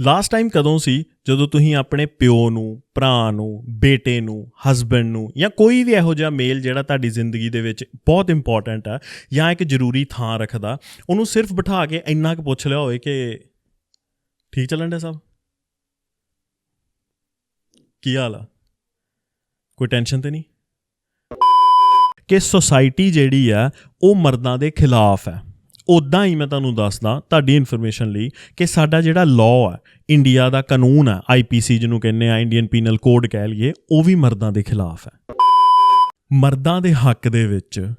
Last time ਕਦੋਂ ਸੀ? ਜਦੋਂ ਤੁਸੀਂ ਆਪਣੇ ਪਿਓ ਨੂੰ, ਭਰਾ ਨੂੰ, ਬੇਟੇ ਨੂੰ ਹਸਬੰਡ ਨੂੰ ਜਾਂ ਕੋਈ ਵੀ ਇਹੋ ਜਿਹਾ ਮੇਲ ਜਿਹੜਾ ਤੁਹਾਡੀ ਜ਼ਿੰਦਗੀ ਦੇ ਵਿੱਚ ਬਹੁਤ ਇੰਪੋਰਟੈਂਟ ਆ ਜਾਂ ਇੱਕ ਜ਼ਰੂਰੀ ਥਾਂ ਰੱਖਦਾ, ਉਹਨੂੰ ਸਿਰਫ ਬਿਠਾ ਕੇ ਇੰਨਾ ਕੁ ਪੁੱਛ ਲਿਆ ਹੋਵੇ ਕਿ ਠੀਕ ਚੱਲਣ ਡਿਆ ਸਭ? ਕੀ ਹਾਲ ਆ? ਕੋਈ ਟੈਨਸ਼ਨ ਤੇ ਨਹੀਂ? ਕਿ ਸੋਸਾਇਟੀ ਜਿਹੜੀ ਆ, ਉਹ ਮਰਦਾਂ ਦੇ ਖਿਲਾਫ ਹੈ ਉਦਾਂ ਹੀ ਮੈਂ ਤੁਹਾਨੂੰ ਦੱਸਦਾ ਤੁਹਾਡੀ ਇਨਫੋਰਮੇਸ਼ਨ ਲਈ ਕਿ ਸਾਡਾ ਜਿਹੜਾ ਲਾਅ ਹੈ ਇੰਡੀਆ ਦਾ ਕਾਨੂੰਨ ਹੈ ਆਈਪੀਸੀ ਜਿਹਨੂੰ ਕਹਿੰਦੇ ਆ ਇੰਡੀਅਨ ਪੀਨਲ ਕੋਡ ਕਹਿ ਲਈਏ, ਉਹ ਵੀ ਮਰਦਾਂ ਦੇ ਖਿਲਾਫ ਹੈ। ਮਰਦਾਂ ਦੇ ਹੱਕ ਦੇ ਵਿੱਚ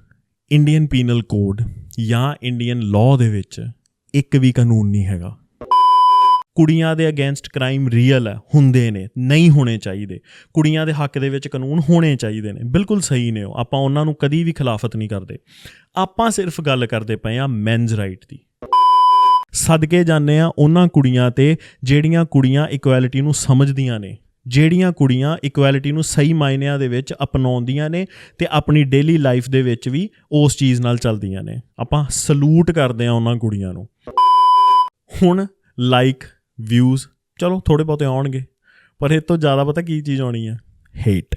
ਇੰਡੀਅਨ ਪੀਨਲ ਕੋਡ ਜਾਂ ਇੰਡੀਅਨ ਲਾਅ ਦੇ ਵਿੱਚ ਇੱਕ ਵੀ ਕਾਨੂੰਨ ਨਹੀਂ ਹੈਗਾ। ਕੁੜੀਆਂ ਦੇ ਅਗੇਂਸਟ ਕ੍ਰਾਈਮ ਰੀਅਲ ਹੈ, ਹੁੰਦੇ ਨੇ, ਨਹੀਂ ਹੋਣੇ ਚਾਹੀਦੇ। ਕੁੜੀਆਂ ਦੇ ਹੱਕ ਦੇ ਵਿੱਚ ਕਾਨੂੰਨ ਹੋਣੇ ਚਾਹੀਦੇ ਨੇ, ਬਿਲਕੁਲ ਸਹੀ ਨੇ ਉਹ, ਆਪਾਂ ਉਹਨਾਂ ਨੂੰ ਕਦੀ ਵੀ ਖਿਲਾਫਤ ਨਹੀਂ ਕਰਦੇ। ਆਪਾਂ ਸਿਰਫ ਗੱਲ ਕਰਦੇ ਪਏ ਆ ਮੈਨਸ ਰਾਈਟ ਦੀ। ਸਦਕੇ ਜਾਂਦੇ ਆ ਉਹਨਾਂ ਕੁੜੀਆਂ ਤੇ, ਜਿਹੜੀਆਂ ਕੁੜੀਆਂ ਇਕੁਐਲਿਟੀ ਨੂੰ ਸਮਝਦੀਆਂ ਨੇ, ਜਿਹੜੀਆਂ ਕੁੜੀਆਂ ਇਕੁਐਲਿਟੀ ਨੂੰ ਸਹੀ ਮਾਇਨਿਆਂ ਦੇ ਵਿੱਚ ਅਪਣਾਉਂਦੀਆਂ ਨੇ ਤੇ ਆਪਣੀ ਡੇਲੀ ਲਾਈਫ ਦੇ ਵਿੱਚ ਵੀ ਉਸ ਚੀਜ਼ ਨਾਲ ਚੱਲਦੀਆਂ ਨੇ। ਆਪਾਂ ਸਲੂਟ ਕਰਦੇ ਆ ਉਹਨਾਂ ਕੁੜੀਆਂ ਨੂੰ। ਹੁਣ ਲਾਈਕ ਵਿਊਜ਼ ਚਲੋ ਥੋੜੇ ਬਹੁਤੇ ਆਉਣਗੇ, ਪਰ ਇਹ ਤੋਂ ਜ਼ਿਆਦਾ ਪਤਾ ਕੀ ਚੀਜ਼ ਆਉਣੀ ਹੈ ਹੇਟ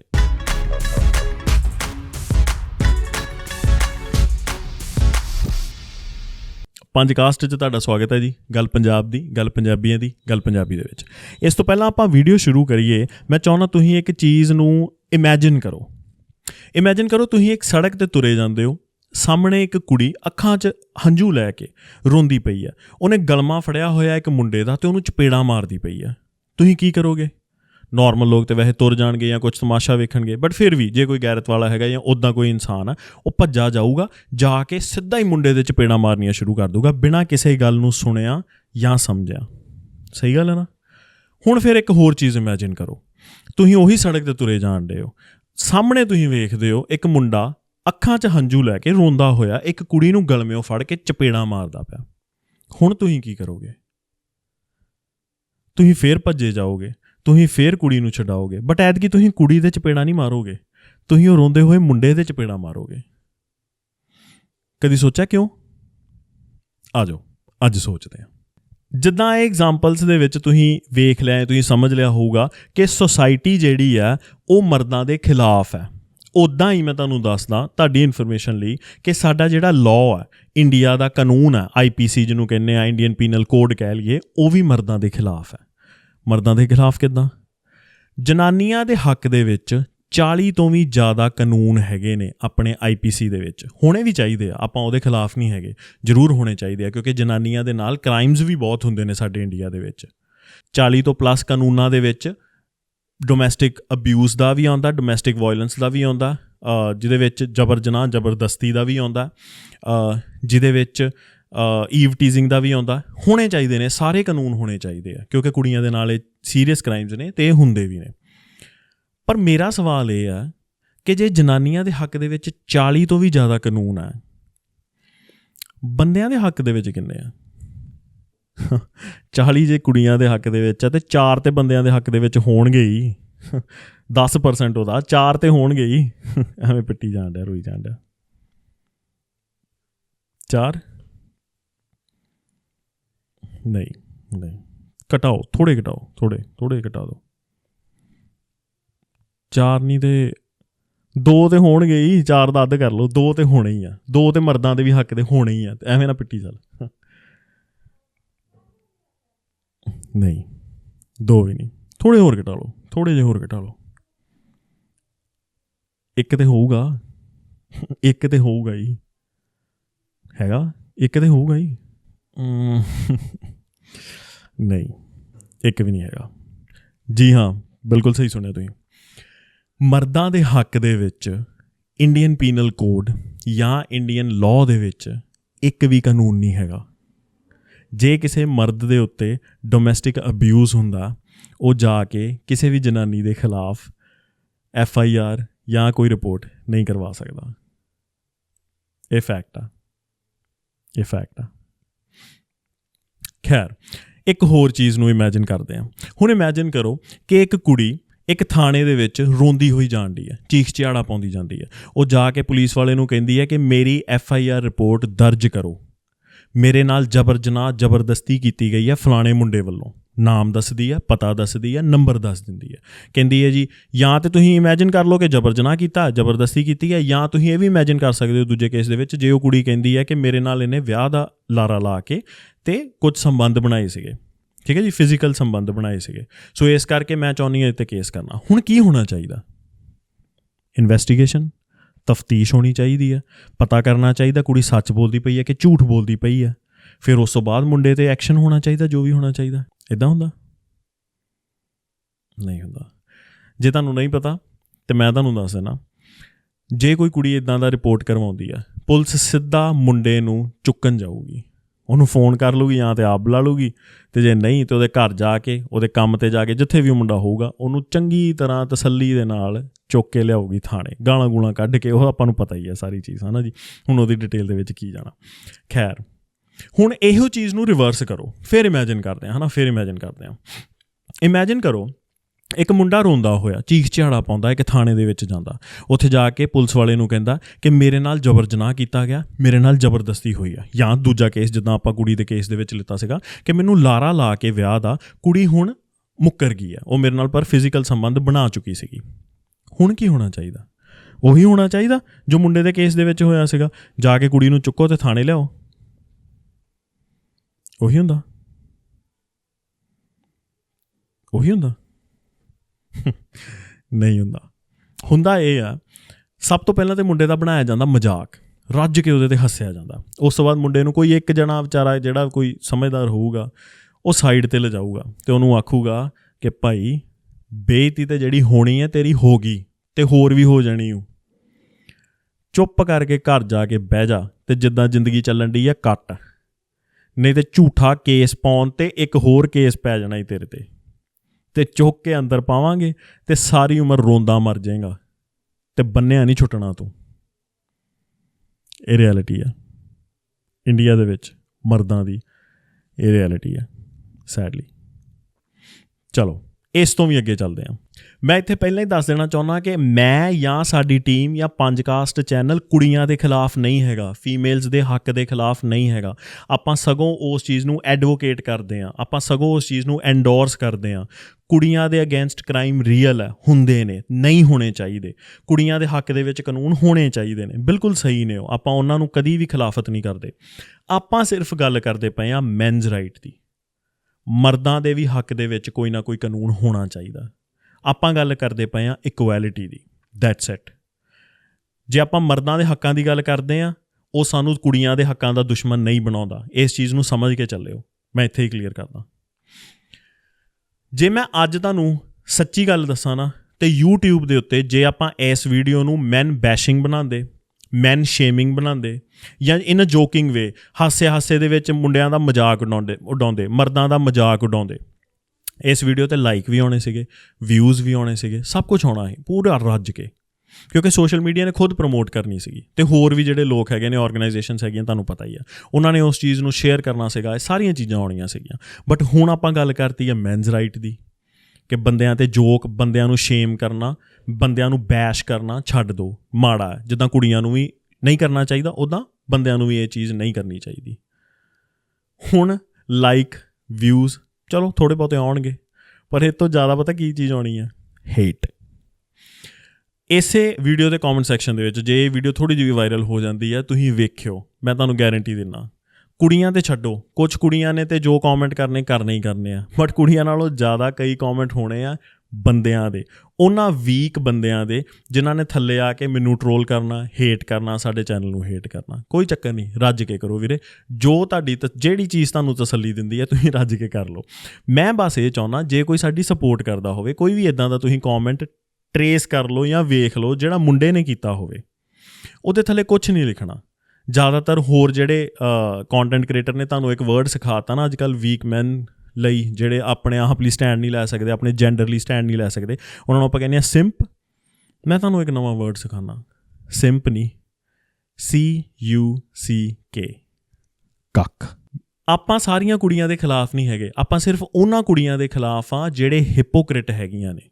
ਪੰਜ ਕਾਸਟ 'ਚ ਤੁਹਾਡਾ ਸਵਾਗਤ ਹੈ ਜੀ, ਗੱਲ ਪੰਜਾਬ ਦੀ, ਗੱਲ ਪੰਜਾਬੀਆਂ ਦੀ, ਗੱਲ ਪੰਜਾਬੀ ਦੇ ਵਿੱਚ। ਇਸ ਤੋਂ ਪਹਿਲਾਂ ਆਪਾਂ ਵੀਡੀਓ ਸ਼ੁਰੂ ਕਰੀਏ, ਮੈਂ ਚਾਹੁੰਦਾ ਤੁਸੀਂ ਇੱਕ ਚੀਜ਼ ਨੂੰ ਇਮੇਜਿਨ ਕਰੋ। ਇਮੇਜਿਨ ਕਰੋ ਤੁਸੀਂ ਇੱਕ ਸੜਕ ਤੇ ਤੁਰੇ ਜਾਂਦੇ ਹੋ ਸਾਹਮਣੇ ਇੱਕ ਕੁੜੀ ਅੱਖਾਂ 'ਚ ਹੰਝੂ ਲੈ ਕੇ ਰੋਂਦੀ ਪਈ ਹੈ ਉਹਨੇ ਗਲਮਾ ਫੜਿਆ ਹੋਇਆ ਇੱਕ ਮੁੰਡੇ ਦਾ ਤੇ ਉਹਨੂੰ ਚਪੇੜਾ ਮਾਰਦੀ ਪਈ ਹੈ ਤੁਸੀਂ ਕੀ ਕਰੋਗੇ? ਨਾਰਮਲ ਲੋਕ ਤੇ ਵੈਸੇ ਤੁਰ ਜਾਣਗੇ ਜਾਂ ਕੁਝ ਤਮਾਸ਼ਾ ਵੇਖਣਗੇ ਬਟ ਫਿਰ ਵੀ ਜੇ ਕੋਈ ਗੈਰਤ ਵਾਲਾ ਹੈਗਾ ਜਾਂ ਉਦਾਂ ਕੋਈ ਇਨਸਾਨ ਆ, ਉਹ ਭੱਜਾ ਜਾਊਗਾ, ਜਾ ਕੇ ਸਿੱਧਾ ਹੀ ਮੁੰਡੇ ਦੇ ਚਪੇੜਾ ਮਾਰਨੀਆਂ ਸ਼ੁਰੂ ਕਰ ਦੂਗਾ ਬਿਨਾਂ ਕਿਸੇ ਗੱਲ ਨੂੰ ਸੁਣਿਆ ਜਾਂ ਸਮਝਿਆ। ਸਹੀ ਗੱਲ ਹੈ ਨਾ? ਹੁਣ ਫਿਰ ਇੱਕ ਹੋਰ ਚੀਜ਼ ਇਮੇਜਿਨ ਕਰੋ। ਤੁਸੀਂ ਉਹੀ ਸੜਕ ਤੇ ਤੁਰੇ ਜਾਂਦੇ ਹੋ। ਸਾਹਮਣੇ ਤੁਸੀਂ ਵੇਖਦੇ ਹੋ ਇੱਕ ਮੁੰਡਾ ਅੱਖਾਂ 'ਚ ਹੰਝੂ ਲੈ ਕੇ ਰੋਂਦਾ ਹੋਇਆ ਇੱਕ ਕੁੜੀ ਨੂੰ ਗਲਮਿਓ ਫੜ ਕੇ ਚਪੇੜਾਂ ਮਾਰਦਾ ਪਿਆ। ਹੁਣ ਤੁਸੀਂ ਕੀ ਕਰੋਗੇ? ਤੁਸੀਂ ਫੇਰ ਭੱਜੇ ਜਾਓਗੇ, ਤੁਸੀਂ ਫੇਰ ਕੁੜੀ ਨੂੰ ਛਡਾਓਗੇ ਬਟ ਐਤਕੀ ਤੁਸੀਂ ਕੁੜੀ ਦੇ ਚਪੇੜਾਂ ਨਹੀਂ ਮਾਰੋਗੇ, ਤੁਸੀਂ ਉਹ ਰੋਂਦੇ ਹੋਏ ਮੁੰਡੇ ਦੇ ਚਪੇੜਾਂ ਮਾਰੋਗੇ। ਕਦੀ ਸੋਚਿਆ ਕਿਉਂ? ਆ ਜਾਓ, ਅੱਜ ਸੋਚਦੇ ਹਾਂ। ਜਿੱਦਾਂ ਇਹ ਐਗਜ਼ਾਮਪਲਸ ਦੇ ਵਿੱਚ ਤੁਸੀਂ ਵੇਖ ਲਿਆ, ਤੁਸੀਂ ਸਮਝ ਲਿਆ ਹੋਊਗਾ ਕਿ ਸੋਸਾਇਟੀ ਜਿਹੜੀ ਆ, ਉਹ ਮਰਦਾਂ ਦੇ ਖਿਲਾਫ ਹੈ। ਉਦਾਂ ਹੀ ਮੈਂ ਤੁਹਾਨੂੰ ਦੱਸਦਾ ਤੁਹਾਡੀ ਇਨਫੋਰਮੇਸ਼ਨ ਲਈ ਕਿ ਸਾਡਾ ਜਿਹੜਾ ਲਾਅ ਹੈ ਇੰਡੀਆ ਦਾ ਕਾਨੂੰਨ ਹੈ ਆਈਪੀਸੀ ਜਿਹਨੂੰ ਕਹਿੰਦੇ ਆ ਇੰਡੀਅਨ ਪੀਨਲ ਕੋਡ ਕਹਿ ਲਈਏ, ਉਹ ਵੀ ਮਰਦਾਂ ਦੇ ਖਿਲਾਫ ਹੈ। ਮਰਦਾਂ ਦੇ ਖਿਲਾਫ ਕਿਦਾਂ? ਜਨਾਨੀਆਂ ਦੇ ਹੱਕ ਦੇ ਵਿੱਚ 40 ਤੋਂ ਵੀ ਜ਼ਿਆਦਾ ਕਾਨੂੰਨ ਹੈਗੇ ਨੇ ਆਪਣੇ ਆਈਪੀਸੀ ਦੇ ਵਿੱਚ। ਹੋਣੇ ਵੀ ਚਾਹੀਦੇ ਆ, ਆਪਾਂ ਉਹਦੇ ਖਿਲਾਫ ਨਹੀਂ ਹੈਗੇ। ਜ਼ਰੂਰ ਹੋਣੇ ਚਾਹੀਦੇ ਆ, ਕਿਉਂਕਿ ਜਨਾਨੀਆਂ ਦੇ ਨਾਲ ਕ੍ਰਾਈਮਸ ਵੀ ਬਹੁਤ ਹੁੰਦੇ ਨੇ ਸਾਡੇ ਇੰਡੀਆ ਦੇ ਵਿੱਚ। 40 ਤੋਂ ਪਲੱਸ ਕਾਨੂੰਨਾਂ ਦੇ ਵਿੱਚ ਡੋਮੈਸਟਿਕ ਅਬਿਊਜ਼ ਦਾ ਵੀ ਆਉਂਦਾ ਡੋਮੈਸਟਿਕ ਵਾਇਲੈਂਸ ਦਾ ਵੀ ਆਉਂਦਾ ਜਿਹਦੇ ਵਿੱਚ ਜਬਰ ਜਨਾਹ, ਜ਼ਬਰਦਸਤੀ ਦਾ ਵੀ ਆਉਂਦਾ ਜਿਹਦੇ ਵਿੱਚ ਈਵ ਟੀਜ਼ਿੰਗ ਦਾ ਵੀ ਆਉਂਦਾ, ਹੋਣੇ ਚਾਹੀਦੇ ਨੇ, ਸਾਰੇ ਕਾਨੂੰਨ ਹੋਣੇ ਚਾਹੀਦੇ ਆ, ਕਿਉਂਕਿ ਕੁੜੀਆਂ ਦੇ ਨਾਲ ਇਹ ਸੀਰੀਅਸ ਕ੍ਰਾਈਮਸ ਨੇ ਤੇ ਇਹ ਹੁੰਦੇ ਵੀ ਨੇ। ਪਰ ਮੇਰਾ ਸਵਾਲ ਇਹ ਆ ਕਿ ਜੇ ਜਨਾਨੀਆਂ ਦੇ ਹੱਕ ਦੇ ਵਿੱਚ 40 ਤੋਂ ਵੀ ਜ਼ਿਆਦਾ ਕਾਨੂੰਨ ਆ, ਬੰਦਿਆਂ ਦੇ ਹੱਕ ਦੇ ਵਿੱਚ ਕਿੰਨੇ ਆ? 40 ਜੇ ਕੁੜੀਆਂ ਦੇ ਹੱਕ ਦੇ ਵਿੱਚ ਆ ਤੇ 4 ਤੇ ਬੰਦਿਆਂ ਦੇ ਹੱਕ ਦੇ ਵਿੱਚ ਹੋਣਗੇ ਹੀ। 10% ਉਹਦਾ 4 ਤੇ ਹੋਣਗੇ ਹੀ। ਐਵੇਂ ਪਿੱਟੀ ਜਾਣ ਡਿਆ, ਰੋਈ ਜਾਣ ਡਿਆ। 4 ਨਹੀਂ ਨਹੀਂ। ਘਟਾਓ ਥੋੜੇ ਘਟਾਓ ਥੋੜੇ ਥੋੜੇ ਘਟਾ ਦਿਓ। 4 ਨਹੀਂ ਤੇ ਦੋ ਤੇ ਹੋਣਗੇ ਹੀ 4 ਦਾ ਅੱਧ ਕਰ ਲਓ, ਦੋ ਤੇ ਹੋਣੇ ਹੀ ਆ। ਦੋ ਤੇ ਮਰਦਾਂ ਦੇ ਵੀ ਹੱਕ ਦੇ ਹੋਣੇ ਹੀ ਆ, ਐਵੇਂ ਨਾ ਪਿੱਟੀ ਚੱਲ। ਨਹੀਂ, ਦੋ ਵੀ ਨਹੀਂ। ਥੋੜੇ ਹੋਰ ਘਟਾ ਲਓ ਥੋੜੇ ਜਿਹੇ ਹੋਰ ਘਟਾ ਲਓ। ਇੱਕ ਤੇ ਹੋਊਗਾ, ਇੱਕ ਤੇ ਹੋਊਗਾ ਹੀ ਹੈਗਾ? ਇੱਕ ਤੇ ਹੋਊਗਾ ਹੀ ਨਹੀਂ, ਇੱਕ ਵੀ ਨਹੀਂ ਹੈਗਾ। ਜੀ ਹਾਂ, ਬਿਲਕੁਲ ਸਹੀ ਸੁਣਿਆ ਤੁਸੀਂ। ਮਰਦਾਂ ਦੇ ਹੱਕ ਦੇ ਵਿੱਚ ਇੰਡੀਅਨ ਪੀਨਲ ਕੋਡ ਜਾਂ ਇੰਡੀਅਨ ਲਾਅ ਦੇ ਵਿੱਚ ਇੱਕ ਵੀ ਕਾਨੂੰਨ ਨਹੀਂ ਹੈਗਾ। ਜੇ ਕਿਸੇ ਮਰਦ ਦੇ ਉੱਤੇ ਡੋਮੈਸਟਿਕ ਅਬਿਊਜ਼ ਹੁੰਦਾ, ਉਹ ਜਾ ਕੇ ਕਿਸੇ ਵੀ ਜਨਾਨੀ ਦੇ ਖਿਲਾਫ ਐਫ ਆਈ ਆਰ ਜਾਂ ਕੋਈ ਰਿਪੋਰਟ ਨਹੀਂ ਕਰਵਾ ਸਕਦਾ। ਇਹ ਫੈਕਟ ਆ। ਇਹ ਫੈਕਟ ਆ। ਖੈਰ, ਇੱਕ ਹੋਰ ਚੀਜ਼ ਨੂੰ ਇਮੇਜਿਨ ਕਰਦੇ ਹਾਂ ਹੁਣ ਇਮੇਜਿਨ ਕਰੋ ਕਿ ਇੱਕ ਕੁੜੀ ਇੱਕ ਥਾਣੇ ਦੇ ਵਿੱਚ ਰੋਂਦੀ ਹੋਈ ਜਾਂਦੀ ਹੈ, ਚੀਖ ਚਿਹਾੜਾ ਪਾਉਂਦੀ ਜਾਂਦੀ ਹੈ। ਉਹ ਜਾ ਕੇ ਪੁਲਿਸ ਵਾਲੇ ਨੂੰ ਕਹਿੰਦੀ ਹੈ ਕਿ ਮੇਰੀ ਐਫ ਆਈ ਆਰ ਰਿਪੋਰਟ ਦਰਜ ਕਰੋ। ਮੇਰੇ ਨਾਲ ਜਬਰ ਜਨਾਹ ਜ਼ਬਰਦਸਤੀ ਕੀਤੀ ਗਈ ਹੈ ਫਲਾਣੇ ਮੁੰਡੇ ਵੱਲੋਂ। ਨਾਮ ਦੱਸਦੀ ਹੈ, ਪਤਾ ਦੱਸਦੀ ਹੈ, ਨੰਬਰ ਦੱਸ ਦਿੰਦੀ ਹੈ। ਕਹਿੰਦੀ ਹੈ ਜੀ, ਜਾਂ ਤੇ ਤੁਸੀਂ ਇਮੇਜਿਨ ਕਰ ਲਓ ਕਿ ਜਬਰ ਜਨਾਹ ਕੀਤਾ, ਜ਼ਬਰਦਸਤੀ ਕੀਤੀ ਹੈ, ਜਾਂ ਤੁਸੀਂ ਇਹ ਵੀ ਇਮੇਜਿਨ ਕਰ ਸਕਦੇ ਹੋ ਦੂਜੇ ਕੇਸ ਦੇ ਵਿੱਚ, ਜੇ ਉਹ ਕੁੜੀ ਕਹਿੰਦੀ ਹੈ ਕਿ ਮੇਰੇ ਨਾਲ ਇਹਨੇ ਵਿਆਹ ਦਾ ਲਾਰਾ ਲਾ ਕੇ ਤੇ ਕੁਝ ਸੰਬੰਧ ਬਣਾਏ ਸੀਗੇ। ਠੀਕ ਹੈ ਜੀ ਫਿਜ਼ੀਕਲ ਸੰਬੰਧ ਬਣਾਏ ਸੀਗੇ। ਸੋ ਇਸ ਕਰਕੇ ਮੈਂ ਚਾਹੁੰਦੀ ਹਾਂ ਇਹ ਤੇ ਕੇਸ ਕਰਨਾ। ਹੁਣ ਕੀ ਹੋਣਾ ਚਾਹੀਦਾ? ਇਨਵੈਸਟੀਗੇਸ਼ਨ ਤਫਤੀਸ਼ ਹੋਣੀ ਚਾਹੀਦੀ ਹੈ। ਪਤਾ ਕਰਨਾ ਚਾਹੀਦਾ ਕੁੜੀ ਸੱਚ ਬੋਲਦੀ ਪਈ ਹੈ ਕਿ ਝੂਠ ਬੋਲਦੀ ਪਈ ਹੈ। ਫਿਰ ਉਸ ਤੋਂ ਬਾਅਦ ਮੁੰਡੇ ਤੇ ਐਕਸ਼ਨ ਹੋਣਾ ਚਾਹੀਦਾ, ਜੋ ਵੀ ਹੋਣਾ ਚਾਹੀਦਾ। ਇਦਾਂ ਹੁੰਦਾ? ਨਹੀਂ ਹੁੰਦਾ। ਜੇ ਤੁਹਾਨੂੰ ਨਹੀਂ ਪਤਾ, ਤੇ ਮੈਂ ਤੁਹਾਨੂੰ ਦੱਸ ਦੇਣਾ ਜੇ ਕੋਈ ਕੁੜੀ ਇਦਾਂ ਦਾ ਰਿਪੋਰਟ ਕਰਵਾਉਂਦੀ ਆ ਪੁਲਿਸ ਸਿੱਧਾ ਮੁੰਡੇ ਨੂੰ ਚੁੱਕਣ ਜਾਊਗੀ। ਉਹਨੂੰ ਫੋਨ ਕਰ ਲੂਗੀ ਜਾਂ ਤੇ ਆਪ ਬੁਲਾ ਲੂਗੀ ਤੇ ਜੇ ਨਹੀਂ ਤੇ ਉਹਦੇ ਘਰ ਜਾ ਕੇ, ਉਹਦੇ ਕੰਮ ਤੇ ਜਾ ਕੇ ਜਿੱਥੇ ਵੀ ਉਹ ਮੁੰਡਾ ਹੋਊਗਾ, ਉਹਨੂੰ ਚੰਗੀ ਤਰ੍ਹਾਂ ਤਸੱਲੀ ਦੇ ਨਾਲ ਚੁੱਕ ਕੇ ਲਿਆਊਗੀ ਥਾਣੇ। ਗਾਲਾਂ ਗੂਲਾਂ ਕੱਢ ਕੇ, ਉਹ ਆਪਾਂ ਨੂੰ ਪਤਾ ਹੀ ਹੈ ਸਾਰੀ ਚੀਜ਼, ਹਨਾ ਜੀ? ਹੁਣ ਉਹਦੀ ਡਿਟੇਲ ਦੇ ਵਿੱਚ ਕੀ ਜਾਣਾ। ਖੈਰ, ਹੁਣ ਇਹੋ ਚੀਜ਼ ਨੂੰ ਰਿਵਰਸ ਕਰੋ। ਫਿਰ ਇਮੇਜਿਨ ਕਰਦੇ ਹਾਂ ਹਨਾ? ਫਿਰ ਇਮੇਜਿਨ ਕਰਦੇ ਹਾਂ ਇਮੇਜਿਨ ਕਰੋ ਇੱਕ ਮੁੰਡਾ ਰੋਂਦਾ ਹੋਇਆ, ਚੀਖ ਝਾੜਾ ਪਾਉਂਦਾ, ਇੱਕ ਥਾਣੇ ਦੇ ਵਿੱਚ ਜਾਂਦਾ। ਉੱਥੇ ਜਾ ਕੇ ਪੁਲਿਸ ਵਾਲੇ ਨੂੰ ਕਹਿੰਦਾ ਕਿ ਮੇਰੇ ਨਾਲ ਜ਼ਬਰ ਜਨਾਹ ਕੀਤਾ ਗਿਆ, ਮੇਰੇ ਨਾਲ ਜ਼ਬਰਦਸਤੀ ਹੋਈ ਆ। ਜਾਂ ਦੂਜਾ ਕੇਸ, ਜਿੱਦਾਂ ਆਪਾਂ ਕੁੜੀ ਦੇ ਕੇਸ ਦੇ ਵਿੱਚ ਲਿੱਤਾ ਸੀਗਾ ਕਿ ਮੈਨੂੰ ਲਾਰਾ ਲਾ ਕੇ ਵਿਆਹ ਦਾ ਕੁੜੀ ਹੁਣ ਮੁੱਕਰ ਗਈ ਆ। ਉਹ ਮੇਰੇ ਨਾਲ ਪਰ ਫਿਜ਼ੀਕਲ ਸੰਬੰਧ ਬਣਾ ਚੁੱਕੀ ਸੀਗੀ। ਹੁਣ ਕੀ ਹੋਣਾ ਚਾਹੀਦਾ? ਉਹੀ ਹੋਣਾ ਚਾਹੀਦਾ ਜੋ ਮੁੰਡੇ ਦੇ ਕੇਸ ਦੇ ਵਿੱਚ ਹੋਇਆ ਸੀਗਾ। ਜਾ ਕੇ ਕੁੜੀ ਨੂੰ ਚੁੱਕੋ ਤੇ ਥਾਣੇ ਲਿਆਓ। ਉਹੀ ਹੁੰਦਾ। ਉਹੀ ਹੁੰਦਾ। ਨਹੀਂ ਹੁੰਦਾ। ਹੁੰਦਾ ਇਹ ਆ, ਸਭ ਤੋਂ ਪਹਿਲਾਂ ਤੇ ਮੁੰਡੇ ਦਾ ਬਣਾਇਆ ਜਾਂਦਾ ਮਜ਼ਾਕ। ਰੱਜ ਕੇ ਉਹਦੇ ਤੇ ਹੱਸਿਆ ਜਾਂਦਾ। ਉਸ ਤੋਂ ਬਾਅਦ ਮੁੰਡੇ ਨੂੰ ਕੋਈ ਇੱਕ ਜਣਾ ਵਿਚਾਰਾ ਜਿਹੜਾ ਕੋਈ ਸਮਝਦਾਰ ਹੋਊਗਾ, ਉਹ ਸਾਈਡ ਤੇ ਲਿਜਾਊਗਾ ਤੇ ਉਹਨੂੰ ਆਖੂਗਾ ਕਿ ਭਾਈ, ਬੇਇੱਜ਼ਤੀ ਤੇ ਜਿਹੜੀ ਹੋਣੀ ਹੈ ਤੇਰੀ ਹੋ ਗਈ ਤੇ ਹੋਰ ਵੀ ਹੋ ਜਾਣੀ ਓ ਚੁੱਪ ਕਰਕੇ ਘਰ ਜਾ ਕੇ ਬਹਿ ਜਾ ਤੇ ਜਿੱਦਾਂ ਜ਼ਿੰਦਗੀ ਚੱਲਣ ਦੀ ਆ, ਕੱਟ। ਨਹੀਂ ਤੇ ਝੂਠਾ ਕੇਸ ਪਾਉਣ ਤੇ ਇੱਕ ਹੋਰ ਕੇਸ ਪੈ ਜਾਣਾ ਈ ਤੇਰੇ ਤੇ। ਤੇ ਚੁੱਕ ਕੇ ਅੰਦਰ ਪਾਵਾਂਗੇ ਤੇ ਸਾਰੀ ਉਮਰ ਰੋਂਦਾ ਮਰ ਜਾਏਗਾ। ਤੇ ਬੰਨਿਆ ਨਹੀਂ ਛੁੱਟਣਾ ਤੂੰ। ਇਹ ਰਿਐਲਿਟੀ ਆ। ਇੰਡੀਆ ਦੇ ਵਿੱਚ ਮਰਦਾਂ ਦੀ ਇਹ ਰਿਐਲਿਟੀ ਆ ਸੈਡਲੀ ਚਲੋ, ਇਸ ਤੋਂ ਵੀ ਅੱਗੇ ਚੱਲਦੇ ਹਾਂ ਮੈਂ ਇੱਥੇ ਪਹਿਲਾਂ ਹੀ ਦੱਸ ਦੇਣਾ ਚਾਹੁੰਦਾ ਕਿ ਮੈਂ ਜਾਂ ਸਾਡੀ ਟੀਮ ਜਾਂ ਪੰਜ ਕਾਸਟ ਚੈਨਲ ਕੁੜੀਆਂ ਦੇ ਖਿਲਾਫ ਨਹੀਂ ਹੈਗਾ ਫੀਮੇਲਸ ਦੇ ਹੱਕ ਦੇ ਖਿਲਾਫ ਨਹੀਂ ਹੈਗਾ। ਆਪਾਂ ਸਗੋਂ ਉਸ ਚੀਜ਼ ਨੂੰ ਐਡਵੋਕੇਟ ਕਰਦੇ ਹਾਂ, ਆਪਾਂ ਸਗੋਂ ਉਸ ਚੀਜ਼ ਨੂੰ ਐਂਡੋਰਸ ਕਰਦੇ ਹਾਂ। ਕੁੜੀਆਂ ਦੇ ਅਗੇਂਸਟ ਕ੍ਰਾਈਮ ਰੀਅਲ ਹੈ, ਹੁੰਦੇ ਨੇ, ਨਹੀਂ ਹੋਣੇ ਚਾਹੀਦੇ। ਕੁੜੀਆਂ ਦੇ ਹੱਕ ਦੇ ਵਿੱਚ ਕਾਨੂੰਨ ਹੋਣੇ ਚਾਹੀਦੇ ਨੇ, ਬਿਲਕੁਲ ਸਹੀ ਨੇ ਉਹ, ਆਪਾਂ ਉਹਨਾਂ ਨੂੰ ਕਦੀ ਵੀ ਖਿਲਾਫਤ ਨਹੀਂ ਕਰਦੇ। ਆਪਾਂ ਸਿਰਫ ਗੱਲ ਕਰਦੇ ਪਏ ਆ ਮੈਨਸ ਰਾਈਟ ਦੀ। ਮਰਦਾਂ ਦੇ ਵੀ ਹੱਕ ਦੇ ਵਿੱਚ ਕੋਈ ਨਾ ਕੋਈ ਕਾਨੂੰਨ ਹੋਣਾ ਚਾਹੀਦਾ। ਆਪਾਂ ਗੱਲ ਕਰਦੇ ਪਏ ਆ ਇਕੁਐਲਿਟੀ ਦੀ। ਦੈਟਸ ਇਟ ਜੇ ਆਪਾਂ ਮਰਦਾਂ ਦੇ ਹੱਕਾਂ ਦੀ ਗੱਲ ਕਰਦੇ ਆ ਉਹ ਸਾਨੂੰ ਕੁੜੀਆਂ ਦੇ ਹੱਕਾਂ ਦਾ ਦੁਸ਼ਮਣ ਨਹੀਂ ਬਣਾਉਂਦਾ। ਇਸ ਚੀਜ਼ ਨੂੰ ਸਮਝ ਕੇ ਚੱਲਿਓ। ਮੈਂ ਇੱਥੇ ਹੀ ਕਲੀਅਰ ਕਰਦਾ। ਜੇ ਮੈਂ ਅੱਜ ਤੁਹਾਨੂੰ ਸੱਚੀ ਗੱਲ ਦੱਸਾਂ ਨਾ, ਤੇ YouTube ਦੇ ਉੱਤੇ ਜੇ ਆਪਾਂ ਇਸ ਵੀਡੀਓ ਨੂੰ ਮੈਨ ਬੈਸ਼ਿੰਗ ਬਣਾਉਂਦੇ ਮੈਨ ਸ਼ੇਮਿੰਗ ਬਣਾਉਂਦੇ, ਜਾਂ ਇਨ ਅ ਜੋਕਿੰਗ ਵੇ ਹਾਸੇ ਹਾਸੇ ਦੇ ਵਿੱਚ ਮੁੰਡਿਆਂ ਦਾ ਮਜ਼ਾਕ ਉਡਾਉਂਦੇ ਉਡਾਉਂਦੇ, ਮਰਦਾਂ ਦਾ ਮਜ਼ਾਕ ਉਡਾਉਂਦੇ ਇਸ ਵੀਡੀਓ ਤੇ ਲਾਈਕ ਵੀ ਆਉਣੇ ਸੀਗੇ ਵਿਊਜ਼ ਵੀ ਆਉਣੇ ਸੀਗੇ, ਸਭ ਕੁਝ ਆਉਣਾ ਹੈ ਪੂਰਾ ਰੱਜ ਕੇ। ਕਿਉਂਕਿ ਸੋਸ਼ਲ ਮੀਡੀਆ ਨੇ ਖੁਦ ਪ੍ਰਮੋਟ ਕਰਨੀ ਸੀਗੀ ਤੇ ਹੋਰ ਵੀ ਜਿਹੜੇ ਲੋਕ ਹੈਗੇ ਨੇ ਆਰਗੇਨਾਈਜੇਸ਼ਨਸ ਹੈਗੀਆਂ, ਤੁਹਾਨੂੰ ਪਤਾ ਹੀ ਆ। ਉਹਨਾਂ ਨੇ ਉਸ ਚੀਜ਼ ਨੂੰ ਸ਼ੇਅਰ ਕਰਨਾ ਸੀਗਾ, ਇਹ ਸਾਰੀਆਂ ਚੀਜ਼ਾਂ ਆਉਣੀਆਂ ਸੀਗੀਆਂ। ਬਟ ਹੁਣ ਆਪਾਂ ਗੱਲ ਕਰਤੀ ਹੈ ਮੈਨਸ ਰਾਈਟ ਦੀ, ਕਿ ਬੰਦਿਆਂ ਤੇ ਜੋਕ ਬੰਦਿਆਂ ਨੂੰ ਸ਼ੇਮ ਕਰਨਾ, ਬੰਦਿਆਂ ਨੂੰ ਬੈਸ਼ ਕਰਨਾ, ਛੱਡ ਦਿਓ ਮਾੜਾ ਜਿੱਦਾਂ ਕੁੜੀਆਂ ਨੂੰ ਵੀ ਨਹੀਂ ਕਰਨਾ ਚਾਹੀਦਾ ਉਦਾਂ ਬੰਦਿਆਂ ਨੂੰ ਵੀ ਇਹ ਚੀਜ਼ ਨਹੀਂ ਕਰਨੀ ਚਾਹੀਦੀ। ਹੁਣ ਲਾਈਕ ਵਿਊਜ਼ ਚਲੋ ਥੋੜੇ ਬਹੁਤੇ ਆਉਣਗੇ। ਪਰ ਇਹ ਤੋਂ ਜ਼ਿਆਦਾ ਪਤਾ ਕੀ ਚੀਜ਼ ਆਉਣੀ ਹੈ ਹੇਟ ਇਸੇ ਵੀਡੀਓ ਦੇ ਕਮੈਂਟ ਸੈਕਸ਼ਨ ਦੇ ਵਿੱਚ, ਜੇ ਇਹ ਵੀਡੀਓ ਥੋੜੀ ਜਿਹੀ ਵਾਇਰਲ ਹੋ ਜਾਂਦੀ ਹੈ ਤੁਸੀਂ ਵੇਖਿਓ। ਮੈਂ ਤੁਹਾਨੂੰ ਗਾਰੰਟੀ ਦਿੰਦਾ। ਕੁੜੀਆਂ ਤੇ ਛੱਡੋ। ਕੁਝ ਕੁੜੀਆਂ ਨੇ ਤੇ ਜੋ ਕਮੈਂਟ ਕਰਨੇ ਕਰਨੇ ਹੀ ਕਰਨੇ ਆ। ਬਟ ਕੁੜੀਆਂ ਨਾਲੋਂ ਜ਼ਿਆਦਾ ਕਈ ਕਮੈਂਟ ਹੋਣੇ ਆ। ਬੰਦਿਆਂ ਦੇ, ਉਹਨਾਂ ਵੀਕ ਬੰਦਿਆਂ ਦੇ, ਜਿਨ੍ਹਾਂ ਨੇ ਥੱਲੇ ਆ ਕੇ ਮੈਨੂੰ ਟਰੋਲ ਕਰਨਾ ਹੇਟ ਕਰਨਾ, ਸਾਡੇ ਚੈਨਲ ਨੂੰ ਹੇਟ ਕਰਨਾ, ਕੋਈ ਚੱਕਰ ਨਹੀਂ, ਰੱਜ ਕੇ ਕਰੋ ਵੀਰੇ। ਜੋ ਤੁਹਾਡੀ ਤ- ਜਿਹੜੀ ਚੀਜ਼ ਤੁਹਾਨੂੰ ਤਸੱਲੀ ਦਿੰਦੀ ਹੈ, ਤੁਸੀਂ ਰੱਜ ਕੇ ਕਰ ਲਓ। ਮੈਂ ਬਸ ਇਹ ਚਾਹੁੰਦਾ, ਜੇ ਕੋਈ ਸਾਡੀ ਸਪੋਰਟ ਕਰਦਾ ਹੋਵੇ, ਕੋਈ ਵੀ ਇਦਾਂ ਦਾ ਤੁਸੀਂ ਕਮੈਂਟ ਟਰੇਸ ਕਰ ਲਓ ਜਾਂ ਵੇਖ ਲਓ, ਜਿਹੜਾ ਮੁੰਡੇ ਨੇ ਕੀਤਾ ਹੋਵੇ, ਉਹਦੇ ਥੱਲੇ ਕੁਝ ਨਹੀਂ ਲਿਖਣਾ। ਜ਼ਿਆਦਾਤਰ ਹੋਰ ਜਿਹੜੇ ਕੰਟੈਂਟ ਕ੍ਰੀਏਟਰ ਨੇ ਤੁਹਾਨੂੰ ਇੱਕ ਵਰਡ ਸਿਖਾਤਾ ਨਾ ਅੱਜਕੱਲ ਵੀਕ ਮੈਨ ਲਈ ਜਿਹੜੇ ਆਪਣੇ ਆਪ ਲਈ ਸਟੈਂਡ ਨਹੀਂ ਲੈ ਸਕਦੇ ਆਪਣੇ ਜੈਂਡਰ ਲਈ ਸਟੈਂਡ ਨਹੀਂ ਲੈ ਸਕਦੇ। ਉਹਨਾਂ ਨੂੰ ਆਪਾਂ ਕਹਿੰਦੇ ਆ ਸਿੰਪ ਮੈਂ ਤੁਹਾਨੂੰ ਇੱਕ ਨਵਾਂ ਵਰਡ ਸਿਖਾਣਾ ਸਿੰਪ ਨਹੀਂ ਸੀ ਯੂ ਸੀ ਕੇ ਕੱਕ ਆਪਾਂ ਸਾਰੀਆਂ ਕੁੜੀਆਂ ਦੇ ਖਿਲਾਫ ਨਹੀਂ ਹੈਗੇ। ਆਪਾਂ ਸਿਰਫ ਉਹਨਾਂ ਕੁੜੀਆਂ ਦੇ ਖਿਲਾਫ ਆ ਜਿਹੜੇ ਹਿਪੋਕ੍ਰਿਟ ਹੈਗੀਆਂ ਨੇ।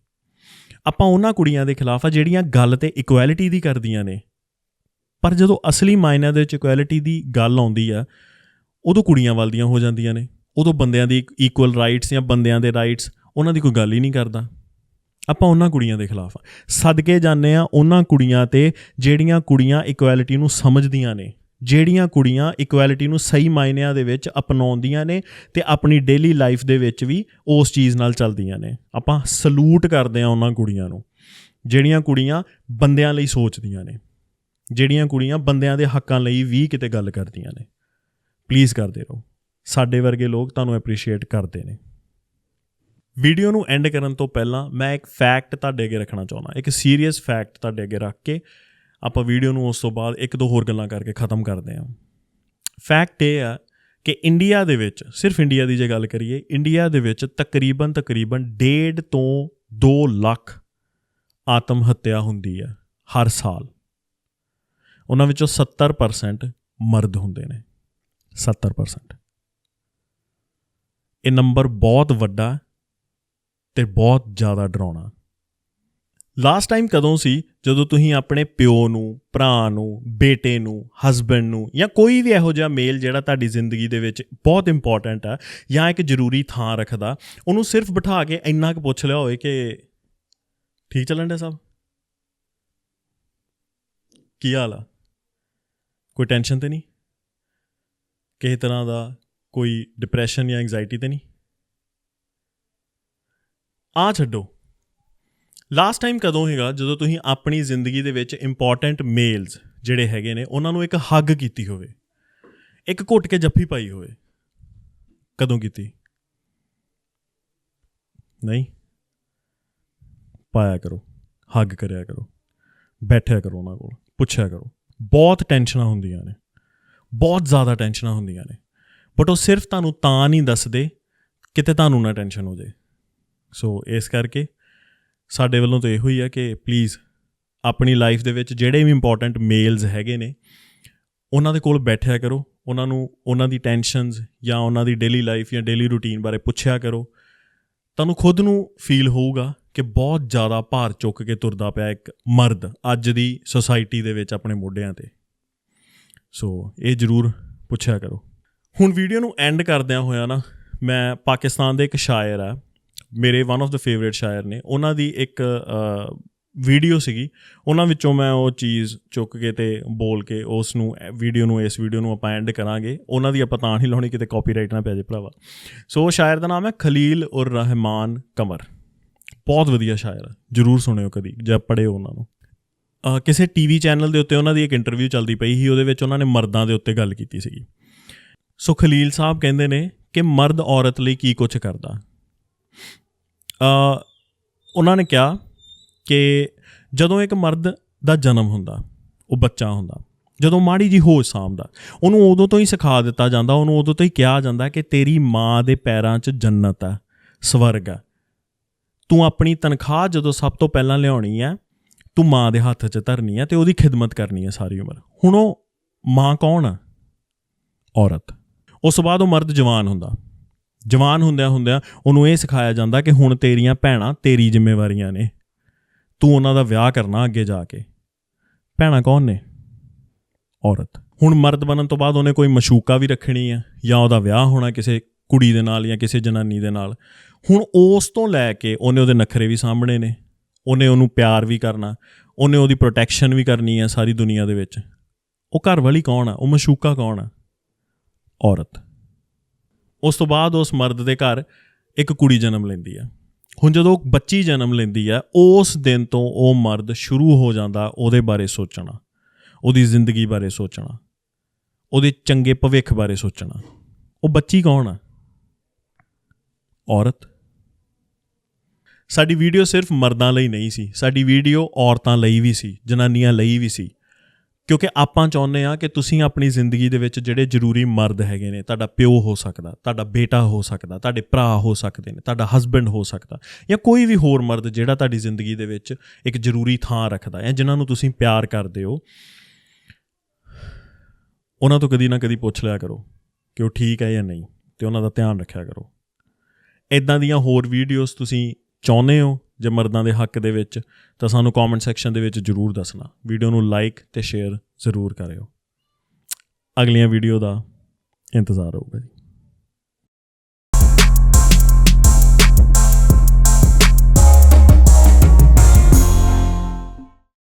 ਆਪਾਂ ਉਹਨਾਂ ਕੁੜੀਆਂ ਦੇ ਖਿਲਾਫ ਆ ਜਿਹੜੀਆਂ ਗੱਲ ਤੇ ਇਕੁਐਲਿਟੀ ਦੀ ਕਰਦੀਆਂ ਨੇ। ਪਰ ਜਦੋਂ ਅਸਲੀ ਮਾਇਨਿਆਂ ਦੇ ਵਿੱਚ ਇਕੁਐਲਿਟੀ ਦੀ ਗੱਲ ਆਉਂਦੀ ਆ ਉਦੋਂ ਕੁੜੀਆਂ ਵੱਲ ਦੀਆਂ ਹੋ ਜਾਂਦੀਆਂ ਨੇ। ਉਦੋਂ ਬੰਦਿਆਂ ਦੀ ਇਕੁਅਲ ਰਾਈਟਸ ਜਾਂ ਬੰਦਿਆਂ ਦੇ ਰਾਈਟਸ ਉਹਨਾਂ ਦੀ ਕੋਈ ਗੱਲ ਹੀ ਨਹੀਂ ਕਰਦਾ। ਆਪਾਂ ਉਹਨਾਂ ਕੁੜੀਆਂ ਦੇ ਖਿਲਾਫ ਆ। ਸਦਕੇ ਜਾਂਦੇ ਆ ਉਹਨਾਂ ਕੁੜੀਆਂ ਤੇ ਜਿਹੜੀਆਂ ਕੁੜੀਆਂ ਇਕੁਐਲਿਟੀ ਨੂੰ ਸਮਝਦੀਆਂ ਨੇ, ਜਿਹੜੀਆਂ ਕੁੜੀਆਂ ਇਕੁਐਲਿਟੀ ਨੂੰ ਸਹੀ ਮਾਇਨਿਆਂ ਦੇ ਵਿੱਚ ਅਪਣਾਉਂਦੀਆਂ ਨੇ ਤੇ ਆਪਣੀ ਡੇਲੀ ਲਾਈਫ ਦੇ ਵਿੱਚ ਵੀ ਉਸ ਚੀਜ਼ ਨਾਲ ਚੱਲਦੀਆਂ ਨੇ। ਆਪਾਂ ਸਲੂਟ ਕਰਦੇ ਆ ਉਹਨਾਂ ਕੁੜੀਆਂ ਨੂੰ, ਜਿਹੜੀਆਂ ਕੁੜੀਆਂ ਬੰਦਿਆਂ ਲਈ ਸੋਚਦੀਆਂ ਨੇ, ਜਿਹੜੀਆਂ ਕੁੜੀਆਂ ਬੰਦਿਆਂ ਦੇ ਹੱਕਾਂ ਲਈ ਵੀ ਕਿਤੇ ਗੱਲ ਕਰਦੀਆਂ ਨੇ। ਪਲੀਜ਼ ਕਰਦੇ ਰਹੋ। ਸਾਡੇ ਵਰਗੇ ਲੋਕ ਤੁਹਾਨੂੰ ਐਪਰੀਸ਼ੀਏਟ ਕਰਦੇ ਨੇ। ਵੀਡੀਓ ਨੂੰ ਐਂਡ ਕਰਨ ਤੋਂ ਪਹਿਲਾਂ ਮੈਂ ਇੱਕ ਫੈਕਟ ਤੁਹਾਡੇ ਅੱਗੇ ਰੱਖਣਾ ਚਾਹੁੰਦਾ। ਇੱਕ ਸੀਰੀਅਸ ਫੈਕਟ ਤੁਹਾਡੇ ਅੱਗੇ ਰੱਖ ਕੇ ਆਪਾਂ ਵੀਡੀਓ ਨੂੰ ਉਸ ਤੋਂ ਬਾਅਦ ਇੱਕ ਦੋ ਹੋਰ ਗੱਲਾਂ ਕਰਕੇ ਖਤਮ ਕਰਦੇ ਹਾਂ। ਫੈਕਟ ਇਹ ਆ ਕਿ ਇੰਡੀਆ ਦੇ ਵਿੱਚ, ਸਿਰਫ ਇੰਡੀਆ ਦੀ ਜੇ ਗੱਲ ਕਰੀਏ ਇੰਡੀਆ ਦੇ ਵਿੱਚ ਤਕਰੀਬਨ ਤਕਰੀਬਨ 1.5 ਤੋਂ 2 ਲੱਖ ਆਤਮ ਹੱਤਿਆ ਹੁੰਦੀ ਹੈ ਹਰ ਸਾਲ। ਉਹਨਾਂ ਵਿੱਚੋਂ 70% ਮਰਦ ਹੁੰਦੇ ਨੇ। 70% ਇਹ ਨੰਬਰ ਬਹੁਤ ਵੱਡਾ ਤੇ ਬਹੁਤ ਜ਼ਿਆਦਾ ਡਰਾਉਣਾ। ਲਾਸਟ ਟਾਈਮ ਕਦੋਂ ਸੀ? ਜਦੋਂ ਤੁਸੀਂ ਆਪਣੇ ਪਿਓ ਨੂੰ, ਭਰਾ ਨੂੰ, ਬੇਟੇ ਨੂੰ ਹਸਬੰਡ ਨੂੰ ਜਾਂ ਕੋਈ ਵੀ ਇਹੋ ਜਿਹਾ ਮੇਲ ਜਿਹੜਾ ਤੁਹਾਡੀ ਜ਼ਿੰਦਗੀ ਦੇ ਵਿੱਚ ਬਹੁਤ ਇੰਪੋਰਟੈਂਟ ਆ ਜਾਂ ਇੱਕ ਜ਼ਰੂਰੀ ਥਾਂ ਰੱਖਦਾ, ਉਹਨੂੰ ਸਿਰਫ ਬਿਠਾ ਕੇ ਇੰਨਾ ਕੁ ਪੁੱਛ ਲਿਆ ਹੋਵੇ ਕਿ ਠੀਕ ਚੱਲਣ ਡਿਆ ਸਭ? ਕੀ ਹਾਲ ਆ? ਕੋਈ ਟੈਨਸ਼ਨ ਤੇ ਨਹੀਂ? ਕਿਸੇ ਤਰ੍ਹਾਂ ਦਾ ਕੋਈ ਡਿਪਰੈਸ਼ਨ ਜਾਂ ਐਂਜ਼ਾਈਟੀ ਤੇ ਨਹੀਂ? ਆ ਛੱਡੋ। ਲਾਸਟ ਟਾਈਮ ਕਦੋਂ ਹੈਗਾ ਜਦੋਂ ਤੁਸੀਂ ਆਪਣੀ ਜ਼ਿੰਦਗੀ ਦੇ ਵਿੱਚ ਇੰਪੋਰਟੈਂਟ ਮੇਲਸ ਜਿਹੜੇ ਹੈਗੇ ਨੇ, ਉਹਨਾਂ ਨੂੰ ਇੱਕ ਹੱਗ ਕੀਤੀ ਹੋਵੇ। ਇੱਕ ਘੁੱਟ ਕੇ ਜੱਫੀ ਪਾਈ ਹੋਵੇ। ਕਦੋਂ ਕੀਤੀ? ਨਹੀਂ? ਪਾਇਆ ਕਰੋ। ਹੱਗ ਕਰਿਆ ਕਰੋ। ਬੈਠਿਆ ਕਰੋ ਉਹਨਾਂ ਕੋਲ। ਪੁੱਛਿਆ ਕਰੋ। ਬਹੁਤ ਟੈਨਸ਼ਨਾਂ ਹੁੰਦੀਆਂ ਨੇ। ਬਹੁਤ ਜ਼ਿਆਦਾ ਟੈਨਸ਼ਨਾਂ ਹੁੰਦੀਆਂ ਨੇ। ਬਟ ਉਹ ਸਿਰਫ ਤੁਹਾਨੂੰ ਤਾਂ ਨਹੀਂ ਦੱਸਦੇ ਕਿਤੇ ਤੁਹਾਨੂੰ ਨਾ ਟੈਨਸ਼ਨ ਹੋ ਜਾਏ। ਸੋ ਇਸ ਕਰਕੇ ਸਾਡੇ ਵੱਲੋਂ ਤਾਂ ਇਹੋ ਹੀ ਆ ਕਿ ਪਲੀਜ਼ ਆਪਣੀ ਲਾਈਫ ਦੇ ਵਿੱਚ ਜਿਹੜੇ ਵੀ ਇੰਪੋਰਟੈਂਟ ਮੇਲਸ ਹੈਗੇ ਨੇ, ਉਹਨਾਂ ਦੇ ਕੋਲ ਬੈਠਿਆ ਕਰੋ, ਉਹਨਾਂ ਨੂੰ ਉਹਨਾਂ ਦੀ ਟੈਨਸ਼ਨਸ ਜਾਂ ਉਹਨਾਂ ਦੀ ਡੇਲੀ ਲਾਈਫ ਜਾਂ ਡੇਲੀ ਰੂਟੀਨ ਬਾਰੇ ਪੁੱਛਿਆ ਕਰੋ। ਤੁਹਾਨੂੰ ਖੁਦ ਨੂੰ ਫੀਲ ਹੋਊਗਾ ਕਿ ਬਹੁਤ ਜ਼ਿਆਦਾ ਭਾਰ ਚੁੱਕ ਕੇ ਤੁਰਦਾ ਪਿਆ ਇੱਕ ਮਰਦ ਅੱਜ ਦੀ ਸੋਸਾਇਟੀ ਦੇ ਵਿੱਚ ਆਪਣੇ ਮੋਢਿਆਂ ਤੇ। ਸੋ ਇਹ ਜ਼ਰੂਰ ਪੁੱਛਿਆ ਕਰੋ। ਹੁਣ ਵੀਡੀਓ ਨੂੰ ਐਂਡ ਕਰਦਿਆਂ ਹੋਇਆ ਨਾ, ਮੈਂ ਪਾਕਿਸਤਾਨ ਦੇ ਇੱਕ ਸ਼ਾਇਰ ਆ, ਮੇਰੇ ਵਨ ਆਫ ਦਾ ਫੇਵਰਿਟ ਸ਼ਾਇਰ ਨੇ। ਉਹਨਾਂ ਦੀ ਇੱਕ ਵੀਡੀਓ ਸੀਗੀ। ਉਹਨਾਂ ਵਿੱਚੋਂ ਮੈਂ ਉਹ ਚੀਜ਼ ਚੁੱਕ ਕੇ ਤੇ ਬੋਲ ਕੇ ਉਸ ਨੂੰ ਵੀਡੀਓ ਨੂੰ, ਇਸ ਵੀਡੀਓ ਨੂੰ ਆਪਾਂ ਐਂਡ ਕਰਾਂਗੇ। ਉਹਨਾਂ ਦੀ ਆਪਾਂ ਤਾਂ ਨਹੀਂ ਲਾਉਣੀ, ਕਿਤੇ ਕਾਪੀਰਾਈਟ ਨਾ ਪੈ ਜਾਏ ਭਰਾਵਾ। ਸੋ ਉਹ ਸ਼ਾਇਰ ਦਾ ਨਾਮ ਹੈ ਖਲੀਲ ਉਰ ਰਹਿਮਾਨ ਕਮਰ। ਬਹੁਤ ਵਧੀਆ ਸ਼ਾਇਰ ਹੈ ਜਰੂਰ ਸੁਣਿਓ ਕਦੀ, ਜਾਂ ਪੜ੍ਹਿਓ ਉਹਨਾਂ ਨੂੰ। ਅਹ, ਕਿਸੇ ਟੀਵੀ ਚੈਨਲ ਦੇ ਉੱਤੇ ਉਹਨਾਂ ਦੀ ਇੱਕ ਇੰਟਰਵਿਊ ਚੱਲਦੀ ਪਈ ਸੀ, ਉਹਦੇ ਵਿੱਚ ਉਹਨਾਂ ਨੇ ਮਰਦਾਂ ਦੇ ਉੱਤੇ ਗੱਲ ਕੀਤੀ ਸੀਗੀ। ਸੋ ਖਲੀਲ ਸਾਹਿਬ ਕਹਿੰਦੇ ਨੇ ਕਿ ਮਰਦ ਔਰਤ ਲਈ ਕੀ ਕੁਝ ਕਰਦਾ? ਅ ਉਹਨਾਂ ਨੇ ਕਿਹਾ ਕਿ ਜਦੋਂ ਇੱਕ ਮਰਦ ਦਾ ਜਨਮ ਹੁੰਦਾ, ਉਹ ਬੱਚਾ ਹੁੰਦਾ, ਜਦੋਂ ਮਾੜੀ ਜੀ ਹੋਸ਼ ਸਾਂਭਦਾ, ਉਹਨੂੰ ਉਦੋਂ ਤੋਂ ਹੀ ਸਿਖਾ ਦਿੱਤਾ ਜਾਂਦਾ, ਉਹਨੂੰ ਉਦੋਂ ਤੋਂ ਹੀ ਕਿਹਾ ਜਾਂਦਾ ਕਿ ਤੇਰੀ ਮਾਂ ਦੇ ਪੈਰਾਂ 'ਚ ਜੰਨਤ ਆ, ਸਵਰਗ ਆ। ਤੂੰ ਆਪਣੀ ਤਨਖਾਹ ਜਦੋਂ ਸਭ ਤੋਂ ਪਹਿਲਾਂ ਲਿਆਉਣੀ ਆ, ਤੂੰ ਮਾਂ ਦੇ ਹੱਥ 'ਚ ਧਰਨੀ ਆ ਤੇ ਉਹਦੀ ਖਿਦਮਤ ਕਰਨੀ ਆ ਸਾਰੀ ਉਮਰ। ਹੁਣ ਉਹ ਮਾਂ ਕੌਣ ਆ? ਔਰਤ। ਉਸ ਤੋਂ ਬਾਅਦ ਉਹ ਮਰਦ ਜਵਾਨ ਹੁੰਦਾ। ਜਵਾਨ ਹੁੰਦਿਆਂ ਹੁੰਦਿਆਂ ਉਹਨੂੰ ਇਹ ਸਿਖਾਇਆ ਜਾਂਦਾ ਕਿ ਹੁਣ ਤੇਰੀਆਂ ਭੈਣਾਂ ਤੇਰੀ ਜ਼ਿੰਮੇਵਾਰੀਆਂ ਨੇ। ਤੂੰ ਉਹਨਾਂ ਦਾ ਵਿਆਹ ਕਰਨਾ ਅੱਗੇ ਜਾ ਕੇ। ਭੈਣਾਂ ਕੌਣ ਨੇ? ਔਰਤ। ਹੁਣ ਮਰਦ ਬਣਨ ਤੋਂ ਬਾਅਦ ਉਹਨੇ ਕੋਈ ਮਸ਼ੂਕਾ ਵੀ ਰੱਖਣੀ ਆ ਜਾਂ ਉਹਦਾ ਵਿਆਹ ਹੋਣਾ ਕਿਸੇ ਕੁੜੀ ਦੇ ਨਾਲ ਜਾਂ ਕਿਸੇ ਜਨਾਨੀ ਦੇ ਨਾਲ। ਹੁਣ ਉਸ ਤੋਂ ਲੈ ਕੇ ਉਹਨੇ ਉਹਦੇ ਨਖਰੇ ਵੀ ਸਾਹਮਣੇ ਨੇ। ਉਹਨੇ ਉਹਨੂੰ ਪਿਆਰ ਵੀ ਕਰਨਾ। ਉਹਨੇ ਉਹਦੀ ਪ੍ਰੋਟੈਕਸ਼ਨ ਵੀ ਕਰਨੀ ਹੈ ਸਾਰੀ ਦੁਨੀਆ ਦੇ ਵਿੱਚ। ਉਹ ਘਰ ਵਾਲੀ ਕੌਣ ਆ? ਉਹ ਮਸ਼ੂਕਾ ਕੌਣ ਆ? ਔਰਤ। ਉਸ ਤੋਂ ਬਾਅਦ ਉਸ ਮਰਦ ਦੇ ਘਰ ਇੱਕ ਕੁੜੀ ਜਨਮ ਲੈਂਦੀ ਆ। ਹੁਣ ਜਦੋਂ ਬੱਚੀ ਜਨਮ ਲੈਂਦੀ ਆ, ਉਸ ਦਿਨ ਤੋਂ ਉਹ ਮਰਦ ਸ਼ੁਰੂ ਹੋ ਜਾਂਦਾ ਉਹਦੇ ਬਾਰੇ ਸੋਚਣਾ, ਉਹਦੀ ਜ਼ਿੰਦਗੀ ਬਾਰੇ ਸੋਚਣਾ, ਉਹਦੇ ਚੰਗੇ ਭਵਿੱਖ ਬਾਰੇ ਸੋਚਣਾ। ਉਹ ਬੱਚੀ ਕੌਣ ਆ? ਔਰਤ। ਸਾਡੀ ਵੀਡੀਓ ਸਿਰਫ ਮਰਦਾਂ ਲਈ ਨਹੀਂ ਸੀ, ਸਾਡੀ ਵੀਡੀਓ ਔਰਤਾਂ ਲਈ ਵੀ ਸੀ, ਜਨਾਨੀਆਂ ਲਈ ਵੀ ਸੀ। ਕਿਉਂਕਿ ਆਪਾਂ ਚਾਹੁੰਦੇ ਆ ਕਿ ਤੁਸੀਂ ਆਪਣੀ ਜ਼ਿੰਦਗੀ ਦੇ ਵਿੱਚ ਜਿਹੜੇ ਜ਼ਰੂਰੀ ਮਰਦ ਹੈਗੇ ਨੇ, ਤੁਹਾਡਾ ਪਿਓ ਹੋ ਸਕਦਾ, ਤੁਹਾਡਾ ਬੇਟਾ ਹੋ ਸਕਦਾ, ਤੁਹਾਡੇ ਭਰਾ ਹੋ ਸਕਦੇ ਨੇ, ਤੁਹਾਡਾ ਹਸਬੰਡ ਹੋ ਸਕਦਾ ਜਾਂ ਕੋਈ ਵੀ ਹੋਰ ਮਰਦ ਜਿਹੜਾ ਤੁਹਾਡੀ ਜ਼ਿੰਦਗੀ ਦੇ ਵਿੱਚ ਇੱਕ ਜ਼ਰੂਰੀ ਥਾਂ ਰੱਖਦਾ ਹੈ ਜਿਨ੍ਹਾਂ ਨੂੰ ਤੁਸੀਂ ਪਿਆਰ ਕਰਦੇ ਹੋ, ਉਹਨਾਂ ਤੋਂ ਕਦੀ ਨਾ ਕਦੀ ਪੁੱਛ ਲਿਆ ਕਰੋ ਕਿ ਉਹ ਠੀਕ ਹੈ ਜਾਂ ਨਹੀਂ ਤੇ ਉਹਨਾਂ ਦਾ ਧਿਆਨ ਰੱਖਿਆ ਕਰੋ। ਇਦਾਂ ਦੀਆਂ ਹੋਰ ਵੀਡੀਓਜ਼ ਤੁਸੀਂ ਚਾਹੁੰਦੇ ਹੋ ਜੇ ਮਰਦਾਂ ਦੇ ਹੱਕ ਦੇ ਵਿੱਚ, ਤਾਂ ਸਾਨੂੰ ਕਮੈਂਟ ਸੈਕਸ਼ਨ ਦੇ ਵਿੱਚ ਜਰੂਰ ਦੱਸਣਾ। ਵੀਡੀਓ ਨੂੰ ਲਾਈਕ ਤੇ ਸ਼ੇਅਰ ਜ਼ਰੂਰ ਕਰਿਓ। ਅਗਲੀਆਂ ਵੀਡੀਓ ਦਾ ਇੰਤਜ਼ਾਰ ਹੋਊਗਾ ਜੀ।